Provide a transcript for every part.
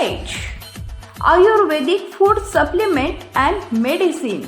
Ayurvedic food supplement and medicine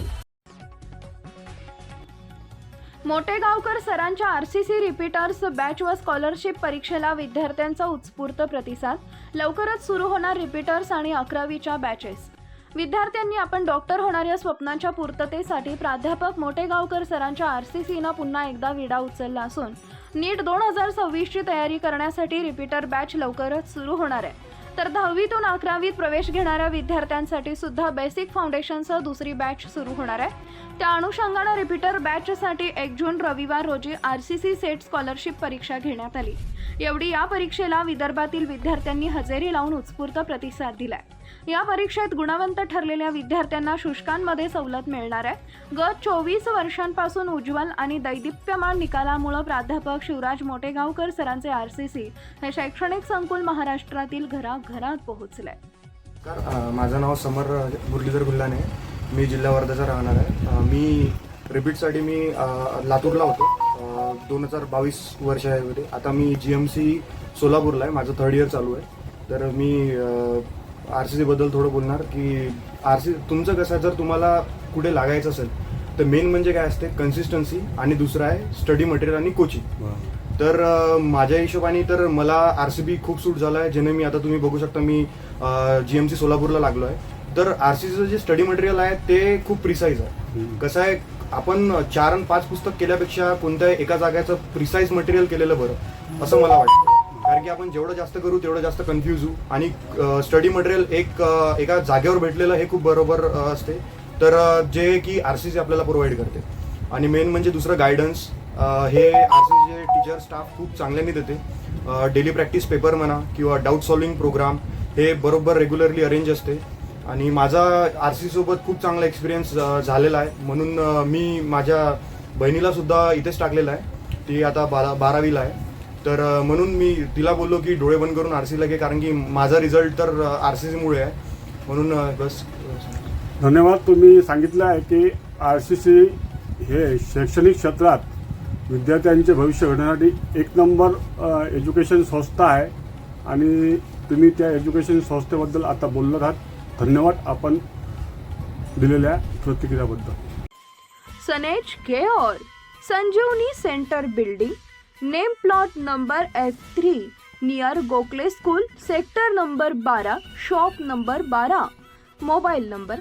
Motegaonkar सरांच्या R C C repeaters batch व scholarship परीक्षेला विद्यार्थ्यांचा उत्स्फूर्त प्रतिसाद. लवकरच सुरू होणार रिपीटर्स आणि अकरावीच्या बॅचेस विद्यार्थ्यांनी आपण डॉक्टर होणाऱ्या स्वप्नांच्या पूर्ततेसाठी प्राध्यापक मोटेगावकर सरांच्या आर सी सीनं पुन्हा एकदा विडा उचलला असून नीट दोन हजार सव्वीसची तयारी करण्यासाठी रिपीटर बॅच लवकरच सुरू होणार आहे. तर दहावीतून अकरावीत प्रवेश घेणाऱ्या विद्यार्थ्यांसाठी सुद्धा बेसिक फाउंडेशनसह दुसरी बॅच सुरू होणार आहे. त्या अनुषंगानं रिपीटर बॅचसाठी एक जून रविवार रोजी R C C set scholarship परीक्षा घेण्यात आली. एवढी या परीक्षेला विदर्भातील विद्यार्थ्यांनी हजेरी लावून उत्स्फूर्त प्रतिसाद दिलाय. या परीक्षेत गुणवंत ठरलेल्या विद्यार्थ्यांना शुष्कांमध्ये सवलत मिळणार आहे. गत चोवीस वर्षांपासून उज्ज्वल आणि दैदिप्यमान निकालामुळे प्राध्यापक शिवराज मोटेगावकर सरांचे आर सी सी हे शैक्षणिक संकुल महाराष्ट्रातील घरा घराघरात पोहोचलंय. माझं नाव समर मुरलीधर गुल्हाने मी जिल्हा वर्धाचा राहणार आहे. मी रिपीटसाठी मी लातूरला होतो. दोन हजार बावीस वर्ष आहे होते. आता मी जी एम सी सोलापूरला आहे. माझं थर्ड इयर चालू आहे. तर मी आर सी सीबद्दल थोडं बोलणार की आर सी तुमचं कसं आहे? जर तुम्हाला कुठे लागायचं असेल तर मेन म्हणजे काय असते? कन्सिस्टन्सी आणि दुसरं आहे स्टडी मटेरियल आणि कोचिंग तर माझ्या हिशोबाने तर मला आर सी बी खूप सूट झाला आहे ज्याने मी आता तुम्ही बघू शकता मी जी एम सी सोलापूरला लागलो आहे तर आर सी सीचं जे स्टडी मटेरियल आहे ते खूप प्रिसाईज आहे. कसं आहे आपण चार आणि पाच पुस्तक केल्यापेक्षा कोणत्या एका जाग्याचं प्रिसाईज मटेरियल केलेलं बरं असं मला वाटतं. कारण की आपण जेवढं जास्त करू तेवढं जास्त कन्फ्यूज होऊ. आणि स्टडी मटेरियल एक एका जागेवर भेटलेलं हे खूप बरोबर असते. तर जे की आर सी सी आपल्याला प्रोव्हाइड करते. आणि मेन म्हणजे दुसरं गायडन्स हे आर सी जे टीचर स्टाफ खूप चांगल्याने देते. डेली प्रॅक्टिस पेपर म्हणा किंवा डाऊट सॉल्विंग प्रोग्राम हे बरोबर रेग्युलरली अरेंज असते. आणि माझा आर सी सोबत खूप चांगला एक्सपिरियन्स झालेला आहे. म्हणून मी माझ्या बहिणीला सुद्धा इथेच टाकलेलं आहे. ती आता बारा बारावीला आहे. तर म्हणून मी तिला बोललो की डोळे बंद करून आर सी घे कारण की माझा रिझल्ट तर आर सी सीमुळे आहे. म्हणून बस. धन्यवाद. तुम्ही सांगितलं आहे की आर सी सी हे शैक्षणिक क्षेत्रात विद्यार्थ्यांचे भविष्य घडवण्यासाठी एक नंबर एज्युकेशन संस्था आहे. आणि तुम्ही त्या एज्युकेशन संस्थेबद्दल आता बोलत आहात. धन्यवाद आपण दिलेल्या प्रतिक्रियाबद्दल. सनेज केओर Sanjivani center building name plot number F three near Gokhale school sector number बारा शॉप नंबर बारा मोबाईल नंबर